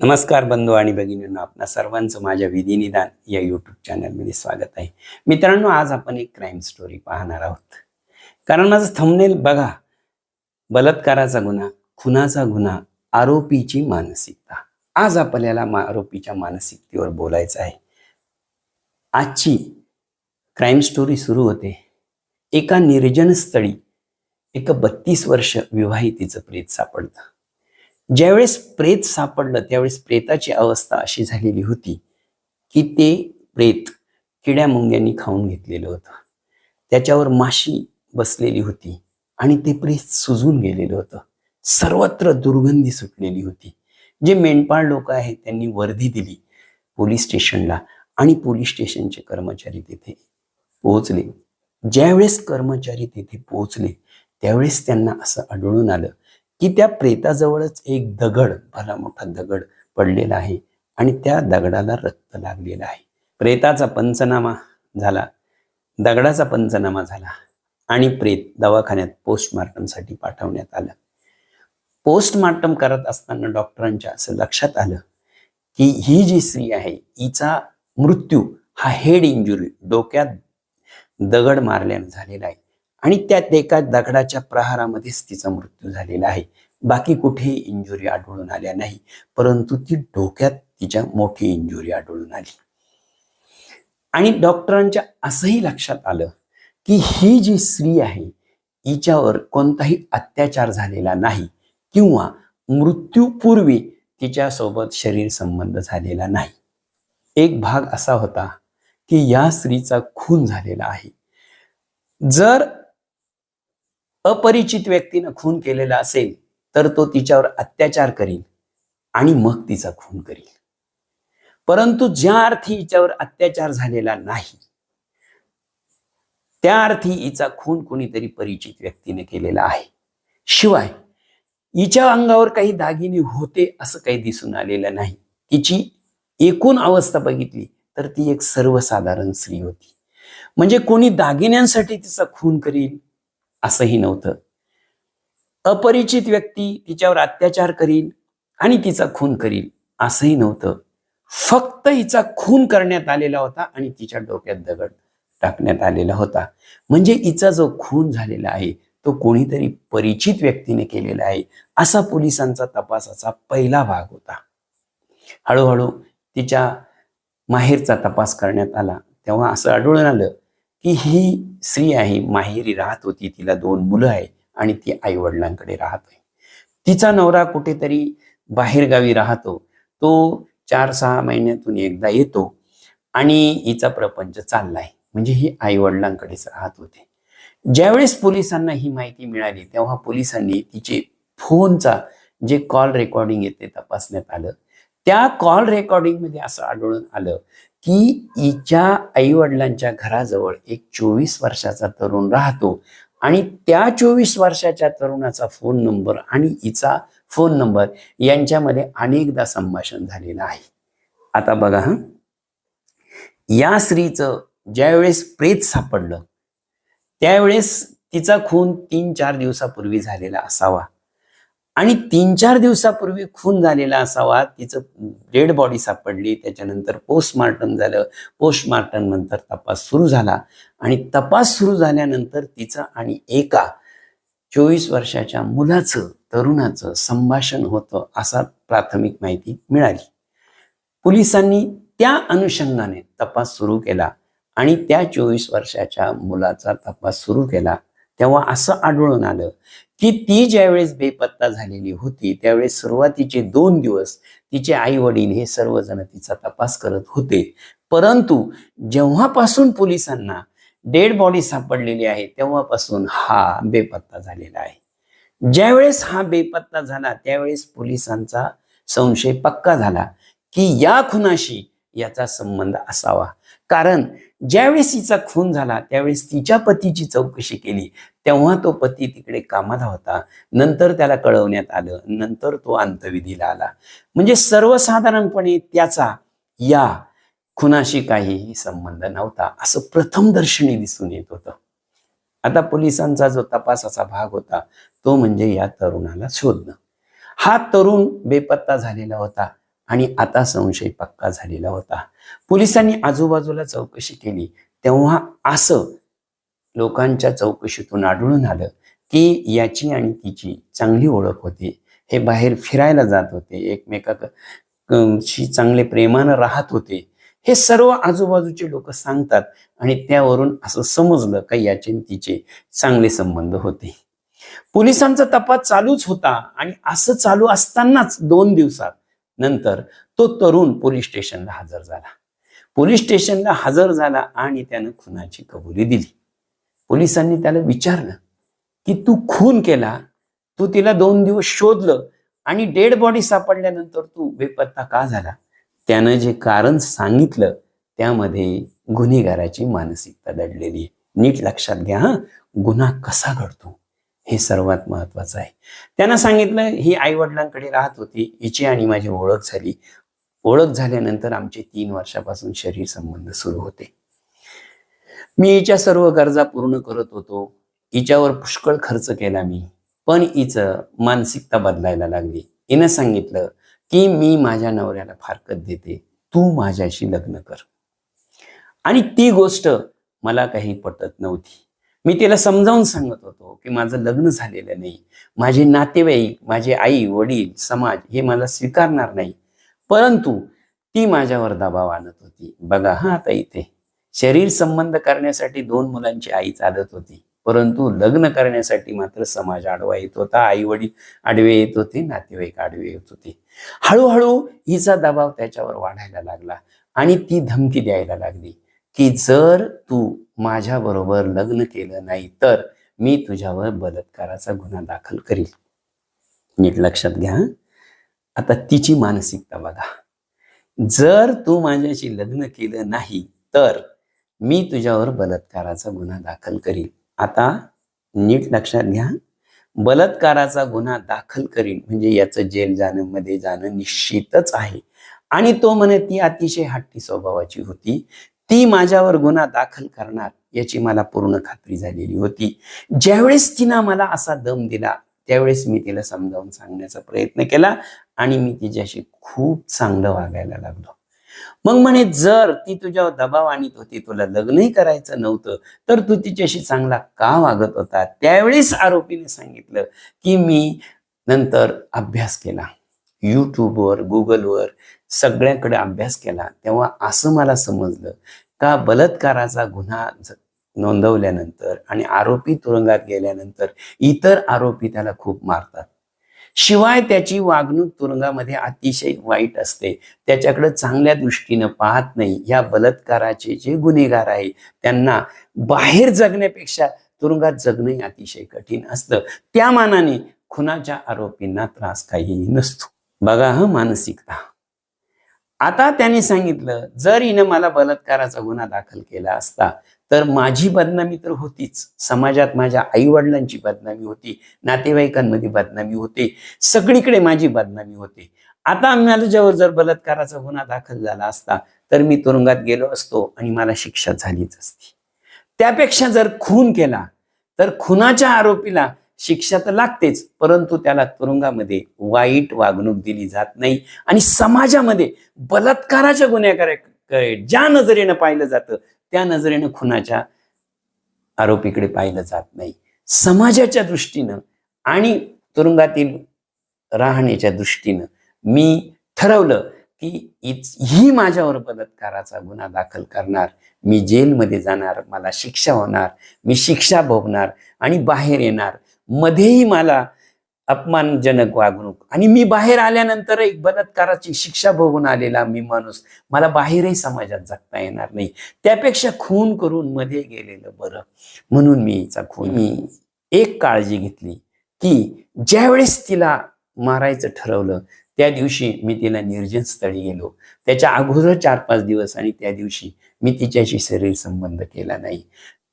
नमस्कार बंधू आणि भगिनींनो आपणा सर्वांचं माझ्या विधिनिदान या यूट्यूब चॅनलमध्ये स्वागत आहे. मित्रांनो आज आपण एक क्राईम स्टोरी पाहणार आहोत. कारण माझं थंबनेल बघा बलात्काराचा गुन्हा खुनाचा गुन्हा आरोपीची मानसिकता. आज आपल्याला मा आरोपीच्या मानसिकतेवर बोलायचं आहे. आजची क्राईम स्टोरी सुरू होते. एका निर्जन स्थळी एका बत्तीस वर्ष विवाहितेचं प्रेत सापडतं. ज्यावेळेस प्रेत सापडलं त्यावेळेस प्रेताची अवस्था अशी झालेली होती की ते प्रेत किड्या मुंग्यांनी खाऊन घेतलेलं होतं. त्याच्यावर माशी बसलेली होती आणि ते प्रेत सुजून गेलेलं होतं. सर्वत्र दुर्गंधी सुटलेली होती. जे मेंढपाळ लोक आहेत त्यांनी वर्दी दिली पोलीस स्टेशनला आणि पोलीस स्टेशनचे कर्मचारी तिथे पोहोचले. ज्यावेळेस कर्मचारी तिथे पोहोचले त्यावेळेस त्यांना असं आढळून आलं की त्या प्रेताजवळच एक दगड भला मोठा दगड पडलेला आहे आणि त्या दगडाला रक्त लागलेलं आहे. प्रेताचा पंचनामा झाला. दगडाचा पंचनामा झाला आणि प्रेत दवाखान्यात पोस्टमार्टमसाठी पाठवण्यात आलं. पोस्टमार्टम करत असताना डॉक्टरांच्या असं लक्षात आलं की ही जी स्त्री आहे हिचा मृत्यू हा हेड इंजुरी डोक्यात दगड मारल्यानं झालेला आहे. आणि त्यात एका दगडाच्या प्रहारामध्येच तिचा मृत्यू झालेला आहे. बाकी कुठेही इंजुरी आढळून आल्या नाही परंतु ती डोक्यात तिच्या मोठी इंजुरी आढळून आली. आणि डॉक्टरांच्या असंही लक्षात आलं की ही जी स्त्री आहे हिच्यावर कोणताही अत्याचार झालेला नाही किंवा मृत्यूपूर्वी तिच्यासोबत शरीर संबंध झालेला नाही. एक भाग असा होता की या स्त्रीचा खून झालेला आहे. जर अपरिचित व्यक्तीनं खून केलेला असेल तर तो तिच्यावर अत्याचार करील आणि मग तिचा खून करील. परंतु ज्या अर्थी हिच्यावर अत्याचार झालेला नाही त्या अर्थी हिचा खून कोणीतरी परिचित व्यक्तीने केलेला आहे. शिवाय हिच्या अंगावर काही दागिने होते असं काही दिसून आलेलं नाही. तिची एकूण अवस्था बघितली तर ती एक सर्वसाधारण स्त्री होती. म्हणजे कोणी दागिन्यांसाठी तिचा खून करील असंही नव्हतं. अपरिचित व्यक्ती तिच्यावर अत्याचार करील आणि तिचा खून करील असंही नव्हतं. फक्त हिचा खून करण्यात आलेला होता आणि तिच्या डोक्यात दगड टाकण्यात आलेला होता. म्हणजे हिचा जो खून झालेला आहे तो कोणीतरी परिचित व्यक्तीने केलेला आहे असा पोलिसांचा तपासाचा पहिला भाग होता. हळूहळू तिच्या माहेरचा तपास करण्यात आला. तेव्हा असं आढळून आलं की ही स्त्री आहे माहेरी राहत होती तिला दोन मुलं आहे आणि ती आई वडिलांकडे राहत आहे. तिचा नवरा कुठेतरी बाहेरगावी राहतो. तो चार सहा महिन्यातून एकदा येतो आणि हिचा प्रपंच चाललाय. म्हणजे ही आई वडिलांकडेच राहत होते. ज्यावेळेस पोलिसांना ही माहिती मिळाली तेव्हा पोलिसांनी तिचे फोनचा जे कॉल रेकॉर्डिंग येते तपासण्यात आलं. त्या कॉल रेकॉर्डिंगमध्ये असं आढळून आलं की हिच्या आईवडिलांच्या घराजवळ एक चोवीस वर्षाचा तरुण राहतो आणि त्या चोवीस वर्षाच्या तरुणाचा फोन नंबर आणि हिचा फोन नंबर यांच्यामध्ये अनेकदा संभाषण झालेलं आहे. आता बघा हा. या स्त्रीचं ज्यावेळेस प्रेत सापडलं त्यावेळेस तिचा खून तीन चार दिवसापूर्वी झालेला असावा. आणि तीन चार दिवसापूर्वी खून झालेला असावा तिचं डेड बॉडी सापडली त्याच्यानंतर पोस्टमार्टम झालं. पोस्टमार्टम नंतर तपास सुरू झाला आणि तपास सुरू झाल्यानंतर तिचं आणि एका चोवीस वर्षाच्या मुलाचं तरुणाचं संभाषण होतं असा प्राथमिक माहिती मिळाली. पोलिसांनी त्या अनुषंगाने तपास सुरू केला आणि त्या चोवीस वर्षाच्या मुलाचा तपास सुरू केला. तेव्हा असं आढळून आलं की ती ज्यावेळेस बेपत्ता झालेली होती त्यावेळेस सुरुवातीचे दोन दिवस तिचे आई वडील हे सर्वजण तिचा तपास करत होते. परंतु जेव्हापासून पोलिसांना डेड बॉडी सापडलेली आहे तेव्हापासून हा बेपत्ता झालेला आहे. ज्यावेळेस हा बेपत्ता झाला त्यावेळेस पोलिसांचा संशय पक्का झाला की या खुनाशी याचा संबंध असावा. कारण ज्यावेळेस हिचा खून झाला त्यावेळेस तिच्या पतीची चौकशी केली तेव्हा तो पती तिकडे कामाला होता. नंतर त्याला कळवण्यात आलं नंतर तो अंतविधीला आला. म्हणजे सर्वसाधारणपणे त्याचा या खुनाशी काहीही संबंध नव्हता. असं प्रथम दर्शनी दिसून येत होतं. आता पोलिसांचा जो तपासाचा भाग होता तो म्हणजे या तरुणाला शोधणं. हा तरुण बेपत्ता झालेला होता. आणि आता संशय पक्का झालेला होता. पोलिसांनी आजूबाजूला चौकशी केली. तेव्हा असं लोकांच्या चौकशीतून आढळून आलं की याची आणि तिची चांगली ओळख होती. हे बाहेर फिरायला जात होते. एकमेकाशी चांगले प्रेमानं राहत होते. हे सर्व आजूबाजूचे लोक सांगतात आणि त्यावरून असं समजलं का याचे तिचे चांगले संबंध होते. पोलिसांचा तपास चालूच होता आणि असं चालू असतानाच दोन दिवसात नंतर तो तरुण पोलीस स्टेशनला हजर झाला. पोलीस स्टेशनला हजर झाला आणि त्यानं खुनाची कबुली दिली. पोलिसांनी त्याला विचारलं की तू खून केला तू तिला दोन दिवस शोधलं आणि डेड बॉडी सापडल्यानंतर तू बेपत्ता का झाला? त्यानं जे कारण सांगितलं त्यामध्ये गुन्हेगाराची मानसिकता दडलेली आहे. नीट लक्षात घ्या हा. गुन्हा कसा घडतो? हे सर्वात महत्वाचं आहे. त्यानं सांगितलं ही आई वडिलांकडे राहत होती. हिची आणि माझी ओळख झाली. ओळख झाल्यानंतर आमचे तीन वर्षापासून शरीर संबंध सुरू होते. मी हिच्या सर्व गरजा पूर्ण करत होतो. हिच्यावर पुष्कळ खर्च केला मी. पण हिचं मानसिकता बदलायला लागली. हिनं सांगितलं की मी माझ्या नवऱ्याला फारकत देते. तू माझ्याशी लग्न कर. आणि ती गोष्ट मला काही पटत नव्हती. मी तिला समजावून सांगत होतो की माझं लग्न झालेलं नाही. माझे नातेवाईक माझे आई वडील समाज हे मला स्वीकारणार नाही. परंतु ती माझ्यावर दबाव आणत होती. बघा हा आता इथे. शरीर संबंध करण्यासाठी दोन मुलांची आई चालत होती. परंतु लग्न करण्यासाठी मात्र समाज आडवा येत होता. आई वडील आडवे येत होते नातेवाईक आडवे येत होते. हळूहळू हिचा दबाव त्याच्यावर वाढायला लागला आणि ती धमकी द्यायला लागली. की जर तू माझ्या बरोबर लग्न केलं नाही तर मी तुझ्यावर बलात्काराचा गुन्हा दाखल करील. नीट लक्षात घ्या आता तिची मानसिकता बघा. जर तू माझ्याशी लग्न केलं नाही तर मी तुझ्यावर बलात्काराचा गुन्हा दाखल करील. आता नीट लक्षात घ्या बलात्काराचा गुन्हा दाखल करीन म्हणजे याचं जेल जाणं मध्ये जाणं निश्चितच आहे. आणि तो म्हणे ती अतिशय हट्टी स्वभावाची होती. ती माझ्यावर गुन्हा दाखल करणार याची मला पूर्ण खात्री झालेली होती. ज्यावेळेस तिनं मला असा दम दिला त्यावेळेस मी तिला समजावून सांगण्याचा प्रयत्न केला आणि मी तिच्याशी खूप चांगलं वागायला लागलो. मग म्हणे जर ती तुझ्यावर दबाव आणत होती तुला लग्नही करायचं नव्हतं तर तू तिच्याशी चांगला का वागत होता? त्यावेळेस आरोपीने सांगितलं की मी नंतर अभ्यास केला. यूट्यूबवर गुगलवर सगळ्याकडे अभ्यास केला तेव्हा असं मला समजलं का बलात्काराचा गुन्हा नोंदवल्यानंतर आणि आरोपी तुरुंगात गेल्यानंतर इतर आरोपी त्याला खूप मारतात. शिवाय त्याची वागणूक तुरुंगामध्ये अतिशय वाईट असते. त्याच्याकडे चांगल्या दृष्टीनं पाहत नाही. या बलात्काराचे जे गुन्हेगार आहे त्यांना बाहेर जगण्यापेक्षा तुरुंगात जगणं अतिशय कठीण असतं. त्या मानाने खुनाच्या आरोपींना त्रास काहीही नसतो. बघा ह मानसिकता. आता त्यांनी सांगितलं जर हिनं मला बलात्काराचा गुन्हा दाखल केला असता तर माझी बदनामी तर होतीच. समाजात माझ्या आई वडिलांची बदनामी होती नातेवाईकांमध्ये बदनामी होते सगळीकडे माझी बदनामी होते. आता माझ्यावर जर बलात्काराचा गुन्हा दाखल झाला असता तर मी तुरुंगात गेलो असतो आणि मला शिक्षा झालीच असती. त्यापेक्षा जर खून केला तर खुनाच्या आरोपीला शिक्षा तर लागतेच परंतु त्याला तुरुंगामध्ये वाईट वागणूक दिली जात नाही. आणि समाजामध्ये बलात्काराच्या गुन्हेगाराकडे ज्या नजरेनं पाहिलं जातं त्या नजरेनं खुनाच्या आरोपीकडे पाहिलं जात नाही. समाजाच्या दृष्टीनं आणि तुरुंगातील राहण्याच्या दृष्टीनं मी ठरवलं की ही माझ्यावर बलात्काराचा गुन्हा दाखल करणार. मी जेलमध्ये जाणार मला शिक्षा होणार मी शिक्षा भोगणार आणि बाहेर येणार. मध्येही मला अपमानजनक वागणूक. आणि मी बाहेर आल्यानंतर एक बलात्काराची शिक्षा भोगून आलेला मी माणूस. मला बाहेरही समाजात जगता येणार नाही. त्यापेक्षा खून करून मध्ये गेलेलं बरं. म्हणून मी हिचा खून मी एक काळजी घेतली की ज्यावेळेस तिला मारायचं ठरवलं त्या दिवशी मी तिला निर्जन स्थळी गेलो. त्याच्या अगोदर चार पाच दिवस आणि त्या दिवशी मी तिच्याशी शरीर संबंध केला नाही.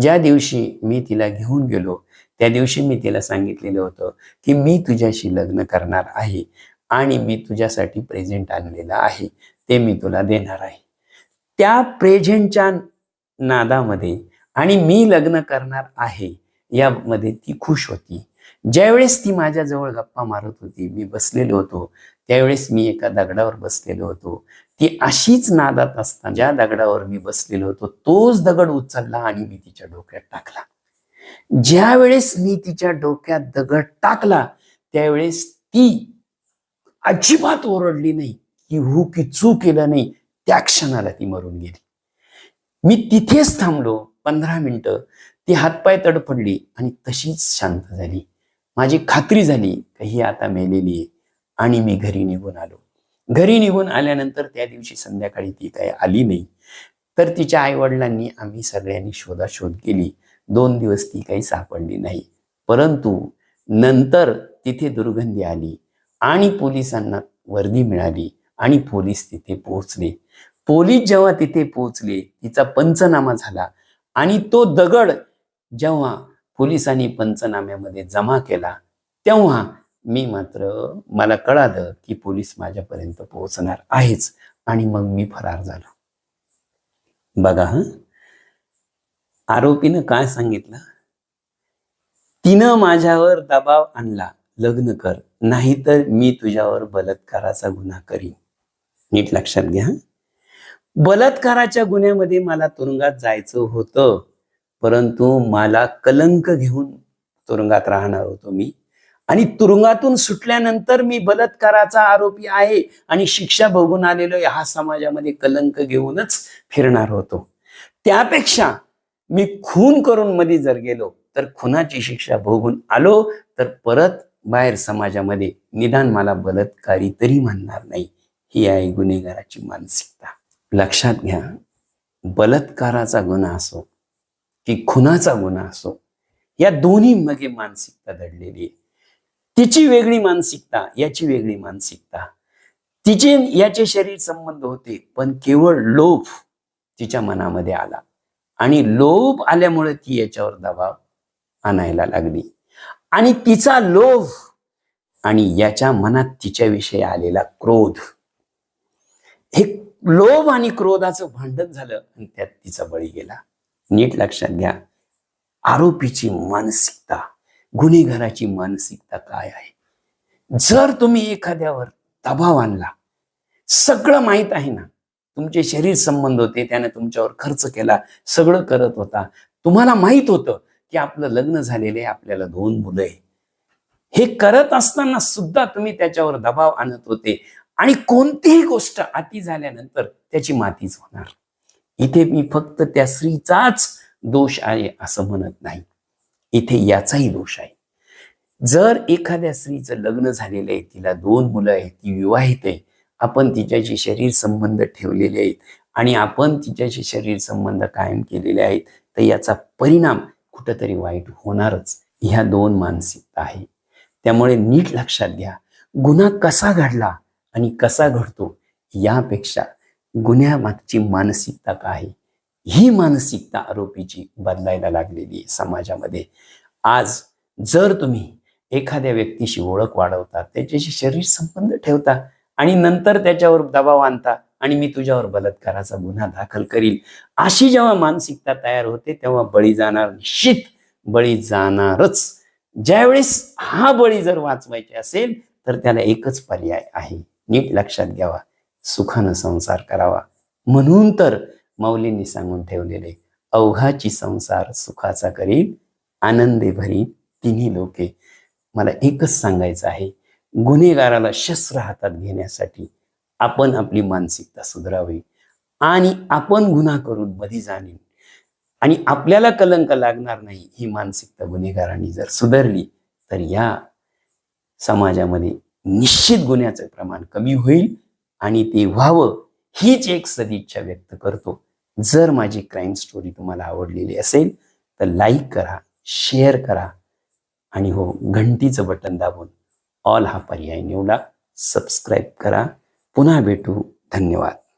ज्या दिवशी मी तिला घेऊन गेलो त्या दिवशी मी तिला सांगितलेलं होतं की मी तुझ्याशी लग्न करणार आहे आणि मी तुझ्यासाठी प्रेझेंट आणलेलं आहे. ते मी तुला देणार आहे. त्या प्रेझेंटच्या नादामध्ये आणि मी लग्न करणार आहे यामध्ये ती खुश होती. ज्यावेळेस ती माझ्याजवळ गप्पा मारत होती मी बसलेलो होतो त्यावेळेस मी एका दगडावर बसलेलो होतो. ती अशीच नादात असताना ज्या दगडावर मी बसलेलो होतो तोच दगड उचलला आणि मी तिच्या डोक्यात टाकला. ज्या वेळेस मी तिच्या डोक्यात दगड टाकला त्यावेळेस ती अजिबात ओरडली नाही की हू की चू केलं नाही त्या क्षणाला ती मरून गेली. मी तिथेच थांबलो पंधरा मिनिटं ती हातपाय तडफडली आणि तशीच शांत झाली. माझी खात्री झाली की ही आता मेलेली आहे आणि मी घरी निघून आलो. घरी निघून आल्यानंतर त्या दिवशी संध्याकाळी ती काय आली नाही. तर तिच्या आईवडिलांनी आम्ही सगळ्यांनी शोधाशोध केली. दोन दिवस ती काही सापडली नाही. परंतु नंतर तिथे दुर्गंधी आली आणि पोलिसांना वर्दी मिळाली आणि पोलीस तिथे पोहोचले. पोलीस जेव्हा तिथे पोहोचले तिचा पंचनामा झाला आणि तो दगड जेव्हा पोलिसांनी पंचनाम्यामध्ये जमा केला तेव्हा मी मात्र मला कळालं की पोलीस माझ्यापर्यंत पोहोचणार आहेच आणि मग मी फरार झालो. बघा हं. आरोपीनं काय सांगितलं? तिनं माझ्यावर दबाव आणला. लग्न कर. नाहीतर मी तुझ्यावर बलात्काराचा गुन्हा करीन. नीट लक्षात घ्या बलात्काराच्या गुन्ह्यामध्ये मला तुरुंगात जायचं होतं परंतु मला कलंक घेऊन तुरुंगात राहणार होतो मी. आणि तुरुंगातून सुटल्यानंतर मी बलात्काराचा आरोपी आहे आणि शिक्षा भोगून आलेलो हा समाजामध्ये कलंक घेऊनच फिरणार होतो. त्यापेक्षा मी खून करून मध्ये जर गेलो तर खुनाची शिक्षा भोगून आलो तर परत बाहेर समाजामध्ये निदान मला बलात्कारी तरी म्हणणार नाही. ही आहे गुन्हेगाराची मानसिकता. लक्षात घ्या बलात्काराचा गुन्हा असो की खुनाचा गुन्हा असो या दोन्ही मध्ये मानसिकता दडलेली आहे. तिची वेगळी मानसिकता याची वेगळी मानसिकता. तिचे याचे शरीर संबंध होते पण केवळ लोभ तिच्या मनामध्ये आला. आणि लोभ आल्यामुळे ती याच्यावर दबाव आणायला लागली. आणि तिचा लोभ आणि याच्या मनात तिच्याविषयी आलेला क्रोध हे लोभ आणि क्रोधाचं भांडण झालं आणि त्यात तिचा बळी गेला. नीट लक्षात घ्या आरोपीची मानसिकता गुन्हेगाराची मानसिकता काय आहे? जर तुम्ही एखाद्यावर दबाव आणला सगळं माहीत आहे ना तुमचे शरीर संबंध होते त्याने तुमच्यावर खर्च केला सगळं करत होता. तुम्हाला माहीत होतं की आपलं लग्न झालेलं आहे आपल्याला दोन मुलं आहे. हे करत असताना सुद्धा तुम्ही त्याच्यावर दबाव आणत होते. आणि कोणतीही गोष्ट अति झाल्यानंतर त्याची मातीच होणार. इथे मी फक्त त्या स्त्रीचाच दोष आहे असं म्हणत नाही. इथे याचाही दोष आहे. जर एखाद्या स्त्रीचं लग्न झालेलं आहे तिला दोन मुलं आहेत ती विवाहित आहे आपण तिच्याशी शरीर संबंध ठेवलेले आहेत आणि आपण तिच्याशी शरीर संबंध कायम केलेले आहेत तर याचा परिणाम कुठंतरी वाईट होणारच. ह्या दोन मानसिकता आहे. त्यामुळे नीट लक्षात घ्या गुन्हा कसा घडला आणि कसा घडतो यापेक्षा गुन्ह्यामागची मानसिकता काय आहे? ही मानसिकता आरोपीची बदलायला लागलेली आहे समाजामध्ये. आज जर तुम्ही एखाद्या व्यक्तीशी ओळख वाढवता त्याच्याशी शरीर संबंध ठेवता आणि नंतर त्याच्यावर दबाव आणता आणि मी तुझ्यावर बलात्काराचा गुन्हा दाखल करील अशी जेव्हा मानसिकता तयार होते तेव्हा बळी जाणार निश्चित. बळी जाणारच. ज्यावेळेस हा बळी जर वाचवायचे असेल तर त्याला एकच पर्याय आहे. नीट लक्षात घ्यावा. सुखानं संसार करावा. म्हणून तर मौलींनी सांगून ठेवलेले अवघाची संसार सुखाचा करील आनंदे भरी तिन्ही लोके. मला एकच सांगायचं आहे गुन्हेगाराला शस्त्र हातात घेण्यासाठी आपण आपली मानसिकता सुधारावी आणि आपण गुन्हा करून मधी जाणे आणि आपल्याला कलंक लागणार नाही ही मानसिकता गुन्हेगारांनी जर सुधारली तर या समाजामध्ये निश्चित गुन्ह्याचं प्रमाण कमी होईल आणि ते व्हावं हीच एक सदिच्छा व्यक्त करतो. जर माझी क्राईम स्टोरी तुम्हाला आवडलेली असेल तर लाईक करा शेअर करा आणि हो घंटीचं बटन दाबून ऑल हा पर्याय निवडा. सबस्क्राईब करा. पुन्हा भेटू. धन्यवाद.